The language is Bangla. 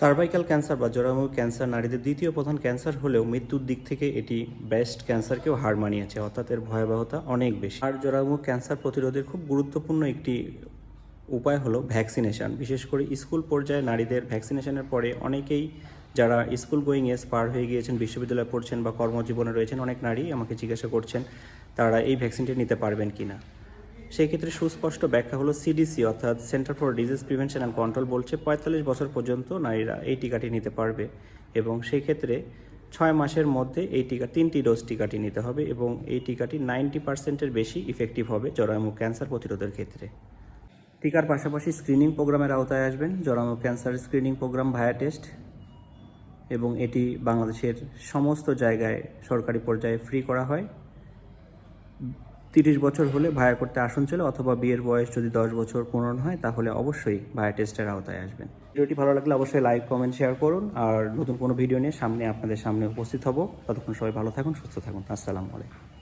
সার্ভাইকাল ক্যান্সার বা জরায়ু ক্যান্সার নারীদের দ্বিতীয় প্রধান ক্যান্সার হলেও মৃত্যুর দিক থেকে এটি ব্রেস্ট ক্যান্সারকেও হার মানিয়েছে। অর্থাৎ এর ভয়াবহতা অনেক বেশি। আর জরায়ু ক্যান্সার প্রতিরোধের খুব গুরুত্বপূর্ণ একটি উপায় হলো ভ্যাকসিনেশন বিশেষ করে স্কুল পর্যায়ে নারীদের ভ্যাকসিনেশনের পরে অনেকেই যারা স্কুল গোয়িং এজ পার হয়ে গিয়েছেন, বিশ্ববিদ্যালয়ে পড়ছেন বা কর্মজীবনে রয়েছেন, অনেক নারী আমাকে জিজ্ঞাসা করছেন, তারা এই ভ্যাকসিনটি নিতে পারবেন কিনা। সেই ক্ষেত্রে সুস্পষ্ট ব্যাখ্যা হলো সিডিসি অর্থাৎ centre for disease prevention and control বলছে পঁয়তাল্লিশ বছর পর্যন্ত নারীরা এই টিকাটি নিতে পারবে এবং সেই ক্ষেত্রে ছয় মাসের মধ্যে এই টিকা, তিনটি ডোজ টিকাটি নিতে হবে এবং এই টিকাটি নাইনটি পার্সেন্টের বেশি ইফেক্টিভ হবে জরায়ু ক্যান্সার প্রতিরোধের ক্ষেত্রে। টিকার পাশাপাশি স্ক্রিনিং প্রোগ্রামের আওতায় আসবেন জরায়ু cancer screening programme via test এবং এটি বাংলাদেশের সমস্ত জায়গায় সরকারি পর্যায়ে ফ্রি করা হয়। তিরিশ বছর হলে ভায়া করতে আসন চলে অথবা বিয়ের বয়স যদি দশ বছর পূরণ হয়, তাহলে অবশ্যই ভায়া টেস্টের আওতায় আসবেন। ভিডিওটি ভালো লাগলে অবশ্যই লাইক, কমেন্ট, শেয়ার করুন, আর নতুন কোনো ভিডিও নিয়ে সামনে আপনাদের সামনে উপস্থিত হব। ততক্ষণ সবাই ভালো থাকুন, সুস্থ থাকুন। আসসালামু আলাইকুম।